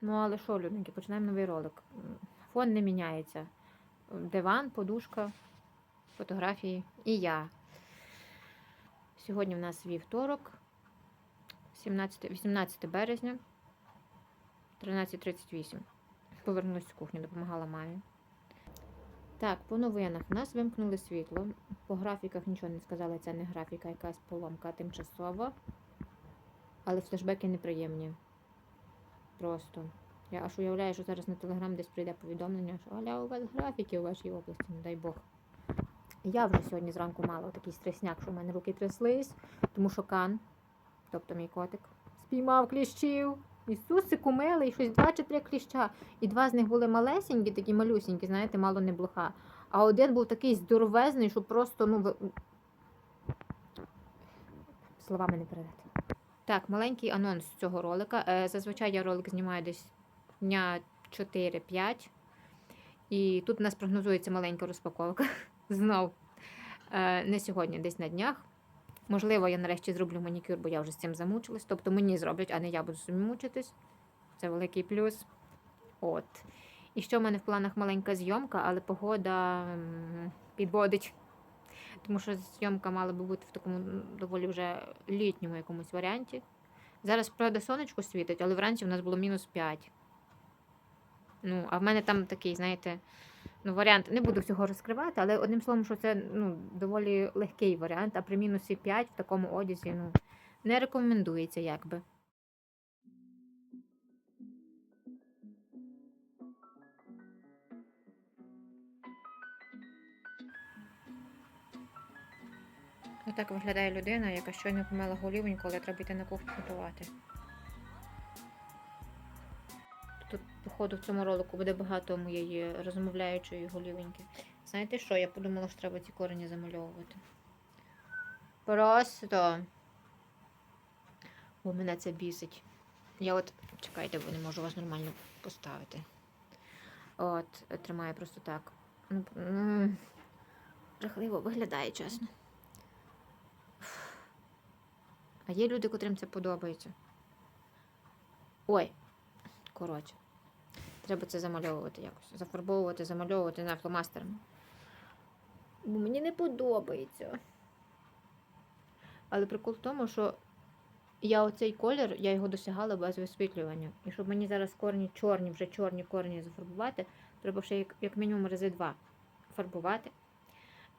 Ну, але що, людненькі, починаємо новий ролик. Фон не міняється. Диван, подушка, фотографії і я. Сьогодні в нас вівторок, 17, 18 березня, 13.38. Повернулася з кухні, допомагала мамі. Так, по новинах. У нас вимкнули світло. По графіках нічого не сказали, це не графіка, якась поломка тимчасова. Але флешбеки неприємні. Просто. Я аж уявляю, що зараз на телеграм десь прийде повідомлення, що Аля, у вас графіки у вашій області, не дай Бог. Я вже сьогодні зранку мала такий стресняк, що в мене руки тряслись, тому що кан, тобто мій котик, спіймав кліщів. Ісусику милий, щось два чи три кліща. І два з них були малесенькі, такі малюсінькі, знаєте, мало не блоха. А один був такий здоровезний, що просто, ну, словами не передати. Так, маленький анонс цього ролика. Е, Зазвичай я ролик знімаю десь дня 4-5. І тут у нас прогнозується маленька розпаковка. Знов. Е, Не сьогодні, десь на днях. Можливо, я нарешті зроблю манікюр, бо я вже з цим замучилась. Тобто мені зроблять, а не я буду собі мучитись. Це великий плюс. От. І що в мене в планах маленька зйомка, але погода підводить. Тому що зйомка мала би бути в такому доволі вже літньому якомусь варіанті. Зараз, правда, сонечко світить, але вранці в нас було мінус 5. Ну, а в мене там такий, знаєте, ну, варіант. Не буду всього розкривати, але одним словом, що це ну, доволі легкий варіант, а при мінусі 5 в такому одязі ну, не рекомендується якби. Отак виглядає людина, яка щойно помила голівоньку, але треба йти на кухню готувати. Тут, походу, в цьому ролику буде багато моєї розмовляючої голівоньки. Знаєте що? Я подумала, що треба ці корені замальовувати. Просто. Бо мене це бісить. Я от. Чекайте, бо не можу вас нормально поставити. От, тримаю просто так. Ну, Жахливо виглядає, чесно. А є люди, котрим це подобається. Ой, коротше. Треба це замальовувати якось. Зафарбовувати, замальовувати на фломастерами. Бо мені не подобається. Але прикол в тому, що я оцей колір, я його досягала без висвітлювання. І щоб мені зараз корні чорні, вже чорні корні зафарбувати, треба ще як, як мінімум рази два фарбувати.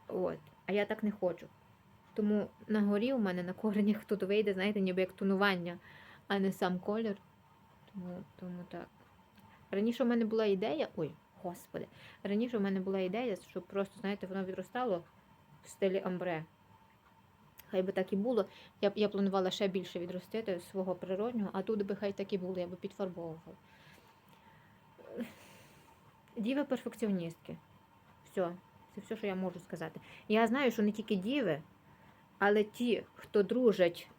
От. А я так не хочу. Тому на горі у мене на коренях тут вийде, знаєте, ніби як тонування, а не сам колір. Тому, тому так. Раніше у мене була ідея. Ой, господи. Раніше у мене була ідея, щоб просто, знаєте, воно відростало в стилі амбре. Хай би так і було. Я, я планувала ще більше відростити свого природнього, а тут би хай так і було, я би підфарбовувала. Діви перфекціоністки. Все. Це все, що я можу сказати. Я знаю, що не тільки діви, але ті, хто дружать,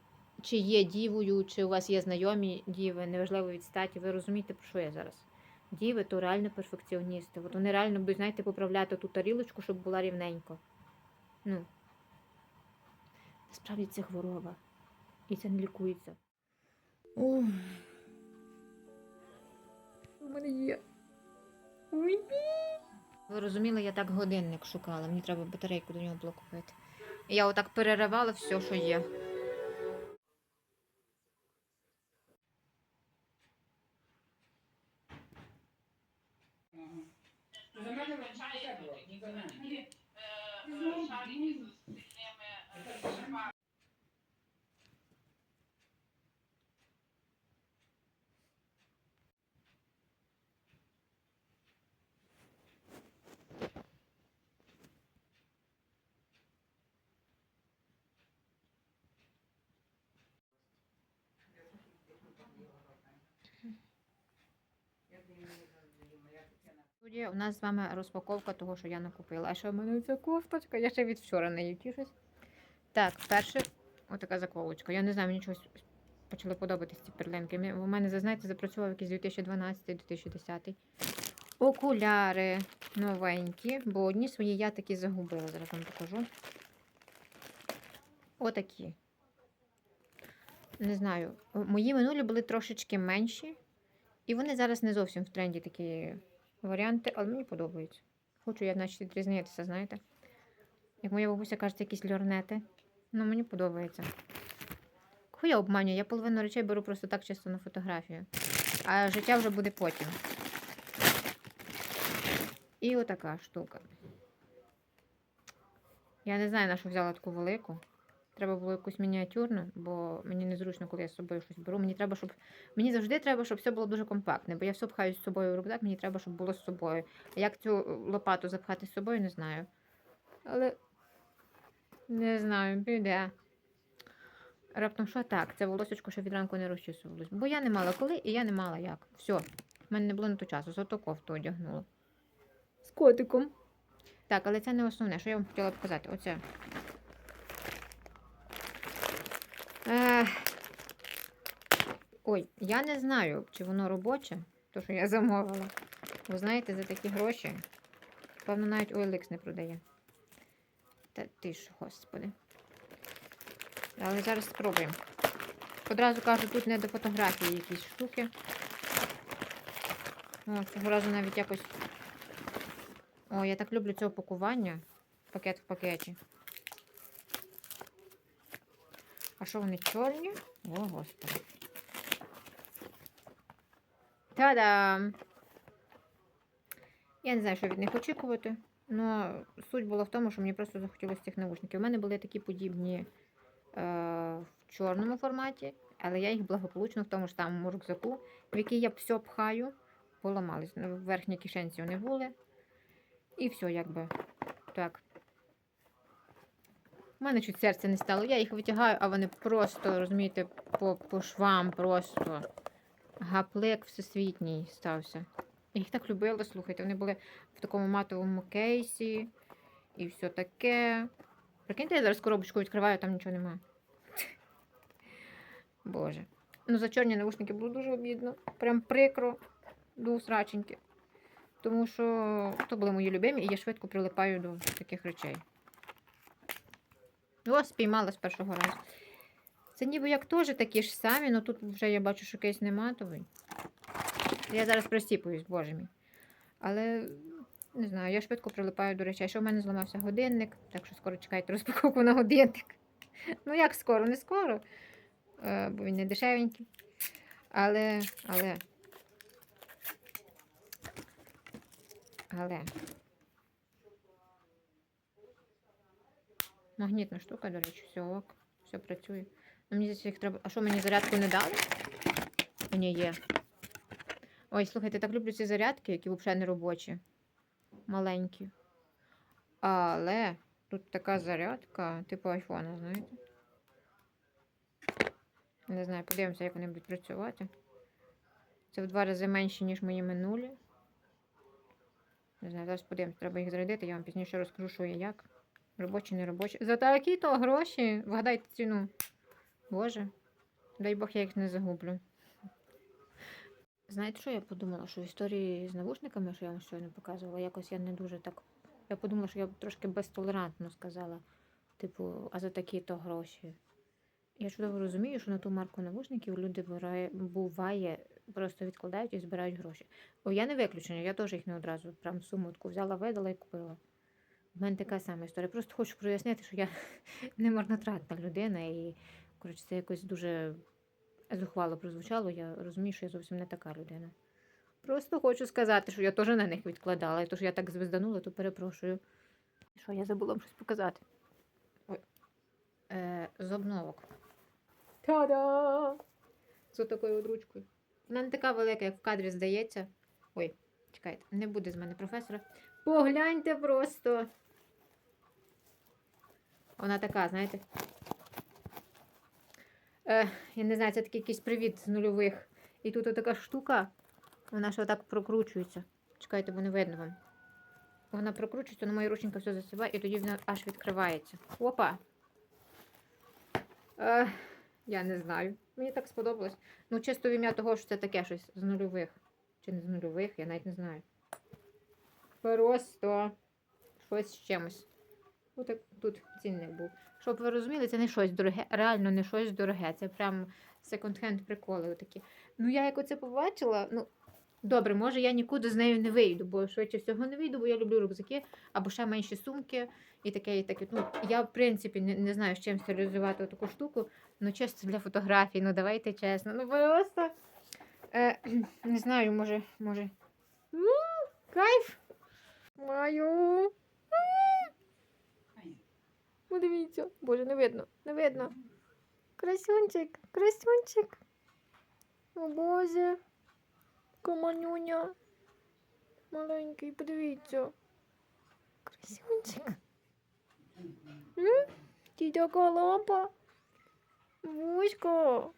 чи є дівою, чи у вас є знайомі діви, неважливо від статі, ви розумієте, про що я зараз. Діви то реально перфекціоністи. От вони реально будуть, знаєте, поправляти ту тарілочку, щоб була рівненько. Ну, насправді це хвороба. І це не лікується. Ой. У мене є. Ой. Ви розуміли, я так годинник шукала. Мені треба батарейку до нього було купити. Я отак переривала все, що є. За мене Студія, у нас з вами розпаковка того, що я накупила. А що в мене ця кофточка? Я ще від вчора нею тішусь. Так, перше, отака заколочка. Я не знаю, мені чогось почали подобатись ці перлинки. У мене, знаєте, запрацював якийсь 2012-2010. Окуляри новенькі, бо одні свої я такі загубила. Зараз вам покажу. Отакі. Не знаю. Мої минулі були трошечки менші. І вони зараз не зовсім в тренді такі варіанти, але мені подобаються. Хочу я, значить, відрізнитися, знаєте. Як моя бабуся каже, якісь льорнети. Ну, мені подобається. Кого я обманюю? Я половину речей беру просто так чисто на фотографію. А життя вже буде потім. І отака штука. Я не знаю, на що взяла таку велику. Треба було якусь мініатюрну, бо мені незручно, коли я з собою щось беру. Мені треба, щоб. Мені завжди треба, щоб все було дуже компактне, бо я все пхаю з собою в рюкзак, мені треба, щоб було з собою. А як цю лопату запхати з собою, не знаю. Але не знаю, піде. Раптом що так, це волосечко ще від ранку не розчісувалось. Бо я не мала коли і я не мала як. Все, в мене не було на то часу, зато кофту одягнула. З котиком. Так, але це не основне, що я вам хотіла показати. Оце. Ех. Ой, я не знаю, чи воно робоче, то, що я замовила. Ви знаєте, за такі гроші. Певно, навіть OLX не продає. Та ти ж, господи. Але зараз спробуємо. Одразу кажу, тут не до фотографії якісь штуки. О, цього разу навіть якось. О, я так люблю цього пакування. Пакет в пакеті. А що вони чорні? О, господи. Та-дам! Я не знаю, що від них очікувати. але суть була в тому, що мені просто захотілося цих навушників. У мене були такі подібні е, в чорному форматі, але я їх благополучно в тому ж самому рюкзаку, в який я все пхаю, поламались. Ну, В верхній кишенці вони були. І все, якби так. У мене чуть серце не стало. Я їх витягаю, а вони просто, розумієте, по, по швам просто. Гаплик всесвітній стався. Я їх так любила, слухайте. Вони були в такому матовому кейсі і все таке. Прикиньте, я зараз коробочку відкриваю, там нічого немає. Боже. Ну, за чорні навушники було дуже обідно. Прям прикро до усраченьки. Тому що то були мої любимі, і я швидко прилипаю до таких речей. О, спіймала з першого разу. Це ніби як теж такі ж самі, але тут вже я бачу, що кейс не. Я зараз присіпуюсь, боже мій. Але не знаю, я швидко прилипаю до речей. Що в мене зламався годинник, так що скоро чекайте розпаковку на годинник. Ну, як скоро, не скоро, е, бо він не дешевенький. Але, але. Але. Магнітна штука, до речі, все ок, все працює. Ну, мені їх треба. А що мені зарядку не дали? Мені є. Ой, слухайте, так люблю ці зарядки, які взагалі не робочі. Маленькі. Але тут така зарядка, типу айфона, знаєте? Не знаю, подивимося, як вони будуть працювати. Це в два рази менші, ніж мої минулі. Не знаю, зараз подивимось, треба їх зарядити, я вам пізніше розкажу, що і як. Робочі, не робочі. За такі то гроші. Вгадайте ціну. Боже. Дай Бог, я їх не загублю. Знаєте, що я подумала? Що в історії з навушниками, що я вам щойно показувала, якось я не дуже так. Я подумала, що я трошки безтолерантно сказала. Типу, а за такі то гроші. Я чудово розумію, що на ту марку навушників люди бирає, буває, просто відкладають і збирають гроші. Бо я не виключення, я теж їх не одразу прям суму таку взяла, видала і купила. У мене така сама історія. Просто хочу прояснити, що я не марнотратна людина, і коротше, це якось дуже зухвало прозвучало. Я розумію, що я зовсім не така людина. Просто хочу сказати, що я теж на них відкладала, і то, що я так звезданула, то перепрошую. Що я забула вам щось показати? Ой. Е, з обновок. Та-да! З такою от ручкою. Вона не така велика, як в кадрі здається. Ой, чекайте, не буде з мене професора. Погляньте просто. Вона така, знаєте. Е, я не знаю, це такий якийсь привіт з нульових. І тут така штука, вона ж отак прокручується. Чекайте, бо не видно вам. Вона прокручується, на моя рученька все засипає, і тоді вона аж відкривається. Опа! Е, я не знаю. Мені так сподобалось. Ну, чисто в ім'я того, що це таке щось з нульових. Чи не з нульових, я навіть не знаю. Просто щось з чимось. Отак тут цінник був. Щоб ви розуміли, це не щось дороге, реально не щось дороге. Це прям секонд-хенд приколи отакі. Ну, я як оце побачила, ну, Добре, може я нікуди з нею не вийду, бо швидше всього не вийду, бо я люблю рюкзаки або ще менші сумки і таке, і таке. Ну, я, в принципі, не, не знаю, з чим стерилізувати таку штуку. Ну, чисто для фотографій, ну давайте чесно. Ну просто е, не знаю, може, може. Ну, кайф. Маю. Подивіться. Боже, не видно, не видно. Красюнчик, красюнчик. О Боже. Команюня. Маленький, подивіться. Красюнчик. Тітя колопа. Вусько.